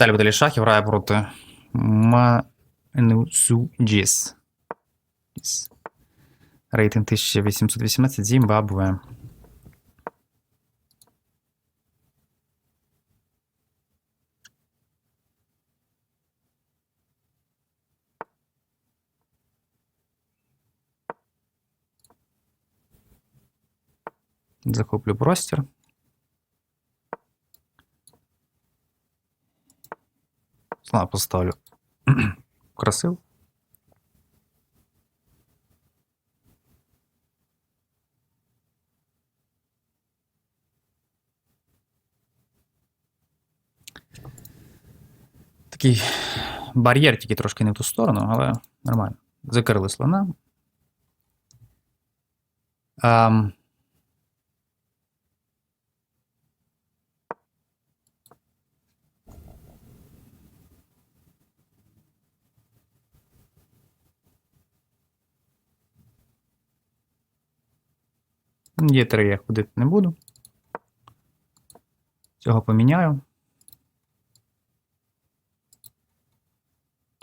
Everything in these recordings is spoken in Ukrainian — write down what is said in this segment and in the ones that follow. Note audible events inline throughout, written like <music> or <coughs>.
Віталій Баталій Шахів грає проти Манусуджіс. Рейтинг 1818 Зімбабве. Захоплю простір. Слава поставлю. <clears throat> Красиво. Такий бар'єр тільки трошки не в ту сторону, але нормально. Закрили слона. Ам, Є я ходити не буду. Цього поміняю.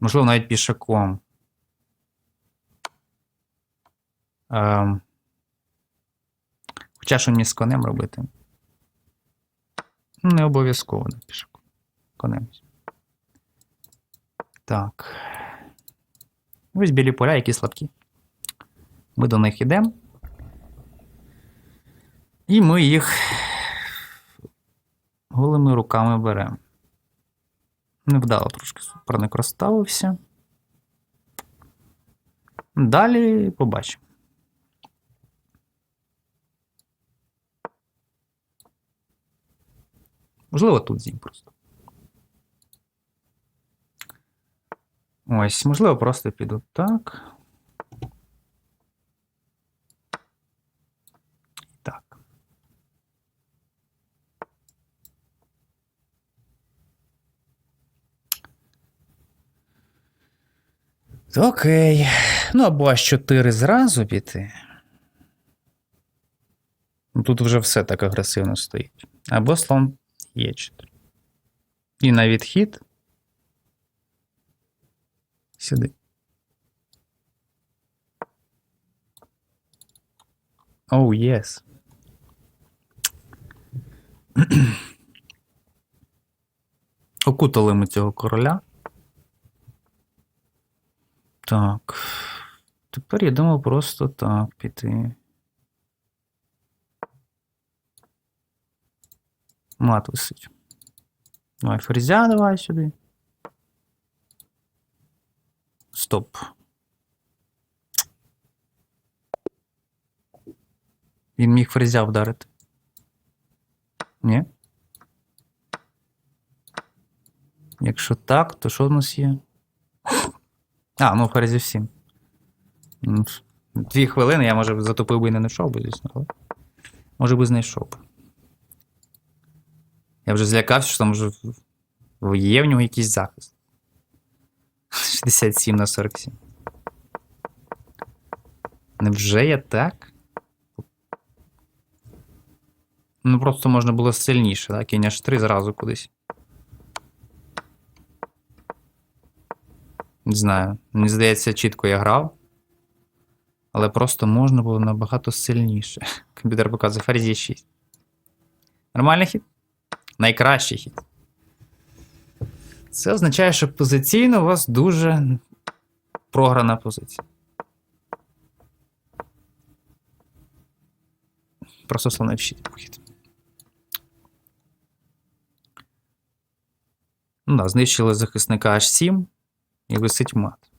Можливо, навіть пішаком. Ем. Хоча що мені з конем робити? Ну, Не обов'язково на пішаком. Конем. Так. Ось білі поля, які слабкі. Ми до них йдемо. І ми їх голими руками беремо. Невдало трошки суперник розставився. Далі побачимо. Можливо, тут зім просто. Ось, можливо, просто піду так. Окей. Ну, або аж 4 зразу піти. Тут вже все так агресивно стоїть. Або слон є 4. І на відхід. Сюди. Оу, oh, єс. Окутали ми цього короля. Так. Тепер я думав просто так піти. Мат висить. Давай, ферзя давай сюди. Стоп. Він міг ферзя вдарити. Ні? Якщо так, то що в нас є? А, ну ферзі всім. Ну, Дві хвилини я, може, затопив би і не знайшов би, звісно, але. Може би знайшов. би. Я вже злякався, що там вже є в нього якийсь захист. <laughs> 67 на 47. Невже я так? Ну, просто можна було сильніше, так? Кінь аж 3 зразу кудись. Не знаю. Мені здається, чітко я грав. Але просто можна було набагато сильніше. <laughs> Комп'ютер показує ферзі 6. Нормальний хід? Найкращий хід. Це означає, що позиційно у вас дуже програна позиція. Просто слон F6 похід. Ну да, знищили захисника H7 і висить мат.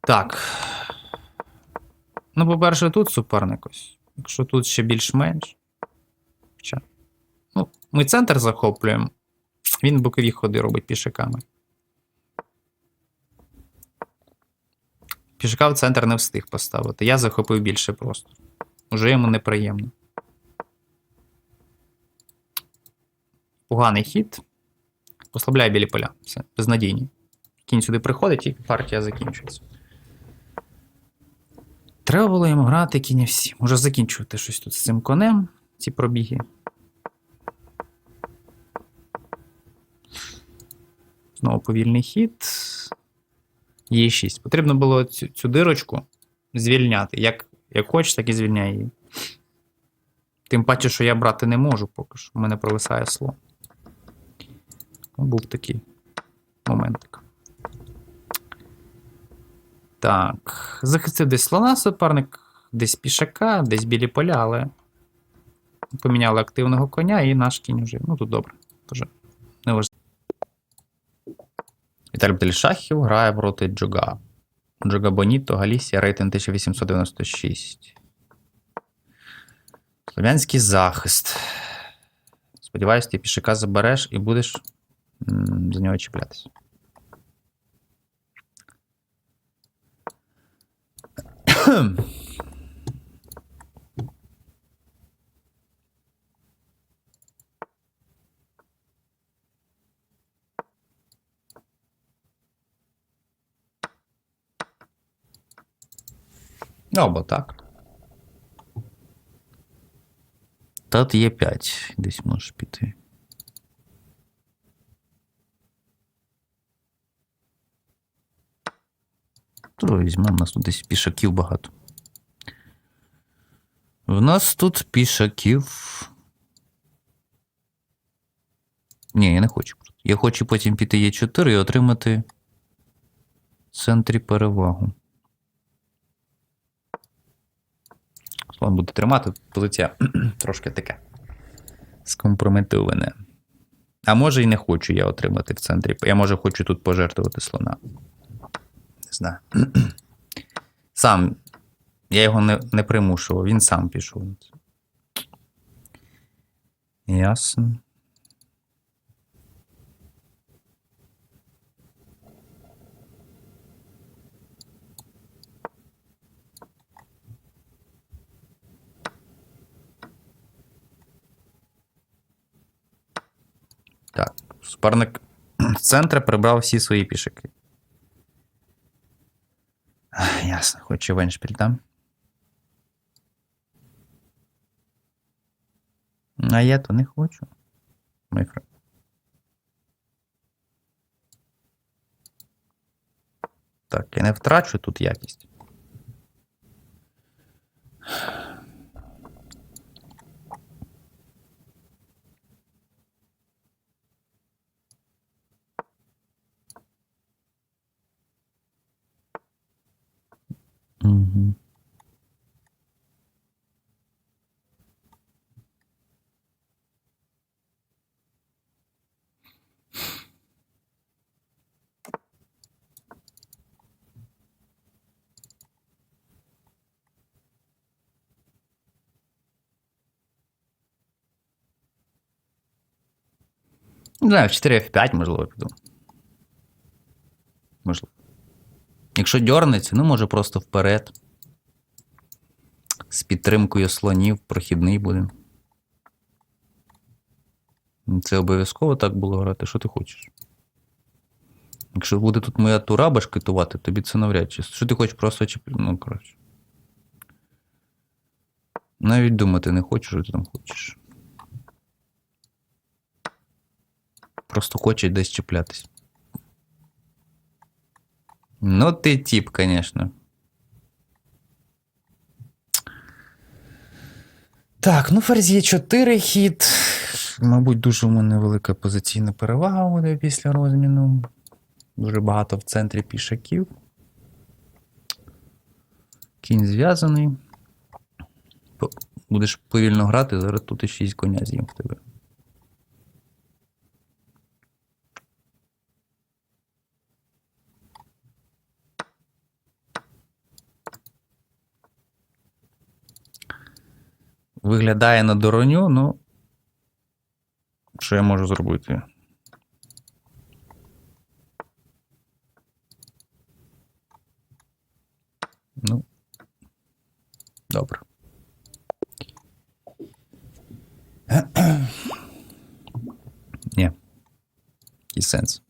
Так. Ну, по-перше, тут суперник ось. Якщо тут ще більш-менш. Ну, ми центр захоплюємо. Він бокові ходи робить пішаками. Пішака в центр не встиг поставити. Я захопив більше просто. Уже йому неприємно. Поганий хід. Послабляє білі поля. Все, безнадійні. Кінь сюди приходить і партія закінчується. Треба було йому грати кінь всі. Може закінчувати щось тут з цим конем, ці пробіги. Знову повільний хід. Є 6. Потрібно було цю, цю дирочку звільняти. Як, як хочеш, так і звільняй її. Тим паче, що я брати не можу поки що. У мене провисає слон. Ну, Був такий моментик. Так. Захистив десь слона суперник, десь пішака, десь білі поля, але поміняли активного коня і наш кінь уже. Ну тут добре. Тоже не. Віталій Батель Шахів грає проти Джога. Джога Боніто, Галісія, рейтинг 1896. Слов'янський захист. Сподіваюсь, ти пішака забереш і будеш за нього чіплятися. <coughs> Або так. Тут є 5. Десь можеш піти. То візьмемо, у нас тут десь пішаків багато. В нас тут пішаків. Ні, я не хочу. Я хочу потім піти Е4 і отримати в центрі перевагу. Слон буде тримати, позиція <clears throat> трошки таке. Скомпрометоване. А може і не хочу я отримати в центрі. Я може хочу тут пожертвувати слона. Не. <clears throat> Сам. Я його не, не примушував, він сам пішов. Ясно. Так, суперник з <clears throat> центра прибрав всі свої пішики. Ясно, хочу веншпіль там. А я то не хочу. Микро. Так, я не втрачу тут якість. Не знаю, в 4 F5, можливо, піду. Можливо. Якщо дьорнеться, ну може просто вперед. З підтримкою слонів прохідний буде. Це обов'язково так було грати, що ти хочеш. Якщо буде тут моя тура башкетувати, тобі це навряд чи. Що ти хочеш просто чіпляти? Ну, коротше. Навіть думати не хочеш, що ти там хочеш. Просто хоче десь чіплятись. Ну, ти тип, конечно. Так, ну ферзь є 4 хід. Мабуть, дуже у мене велика позиційна перевага буде після розміну. Дуже багато в центрі пішаків. Кінь зв'язаний. Будеш повільно грати, зараз тут і 6 коня з'їм в тебе. Виглядає на дороню, ну. Що я можу зробити? Ну. Добре. Ні. Який сенс.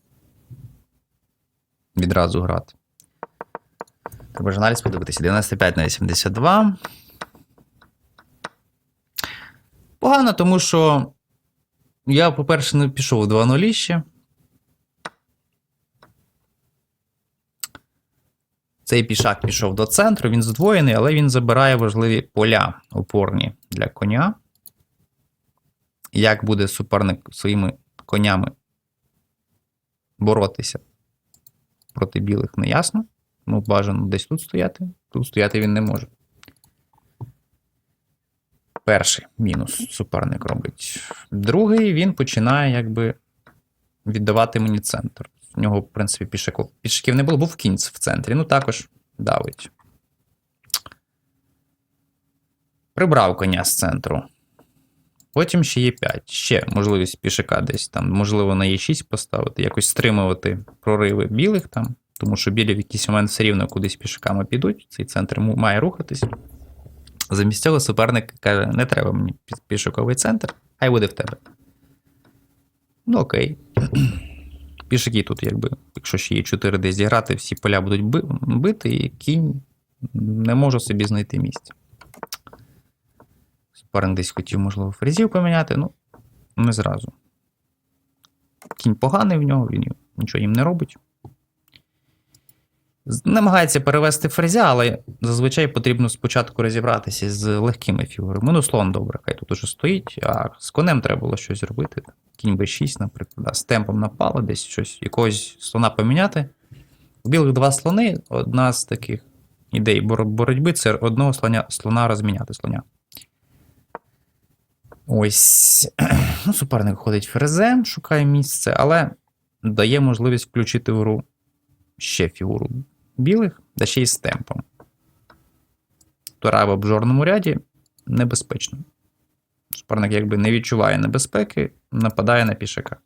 Відразу грати. Треба ж аналіз подивитися. 95 на 82. Погано, тому що я, по-перше, не пішов у 2-0 ще. Цей пішак пішов до центру, він здвоєний, але він забирає важливі поля опорні для коня. Як буде суперник своїми конями боротися проти білих, не ясно. Ну, бажано десь тут стояти. Тут стояти він не може. Перший мінус суперник робить. Другий він починає якби віддавати мені центр. У нього, в принципі, пішаків, пішаків не було, був кінь в центрі. Ну, також давить. Прибрав коня з центру. Потім ще є 5. Ще можливість пішака десь там, можливо, на Е6 поставити, якось стримувати прориви білих там, тому що білі в якийсь момент все рівно кудись пішаками підуть. Цей центр має рухатись. Замість цього суперник каже: не треба мені пі- пішаковий центр, хай буде в тебе. Ну, окей. <clears throat> Пішаки тут, якби, якщо ще є 4 десь зіграти, всі поля будуть би- бити, і кінь не може собі знайти місця. Суперник десь хотів, можливо, фрезів поміняти, ну, не зразу. Кінь поганий в нього, він нічого їм не робить. Намагається перевести фрезя, але зазвичай потрібно спочатку розібратися з легкими фігурами. Ну, слон добре, хай тут уже стоїть, а з конем треба було щось робити. Кінь b6, наприклад, да, з темпом напало, десь щось, якогось слона поміняти. У білих два слони, одна з таких ідей боротьби це одного слоня, слона розміняти слоня. Ось. <clears throat> Ну, суперник ходить ферзем, шукає місце, але дає можливість включити в гру ще фігуру білих, да ще й з темпом. Тура в обжорному ряді небезпечно. Суперник якби не відчуває небезпеки, нападає на пішака.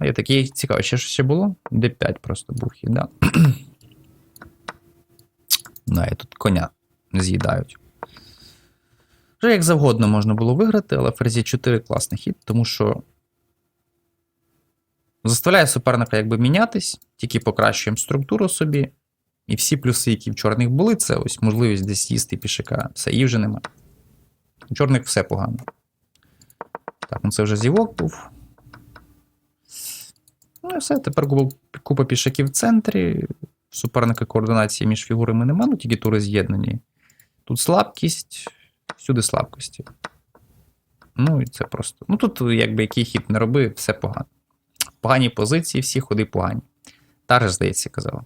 Є такий цікавий, ще щось ще було? D5 просто був хід, да? <clears throat> да, і тут коня з'їдають. Вже як завгодно можна було виграти, але ферзі 4 класний хід, тому що заставляє суперника якби мінятись, тільки покращуємо структуру собі. І всі плюси, які в чорних були, це ось можливість десь їсти пішака. Все, її вже немає. У чорних все погано. Так, ну це вже зівок був. Ну і все, тепер купа, купа пішаків в центрі. Суперника координації між фігурами немає, ну тільки тури з'єднані. Тут слабкість, всюди слабкості. Ну і це просто. Ну тут, якби який хід не роби, все погано. Погані позиції, всі ходи погані. Та ж, здається, казала.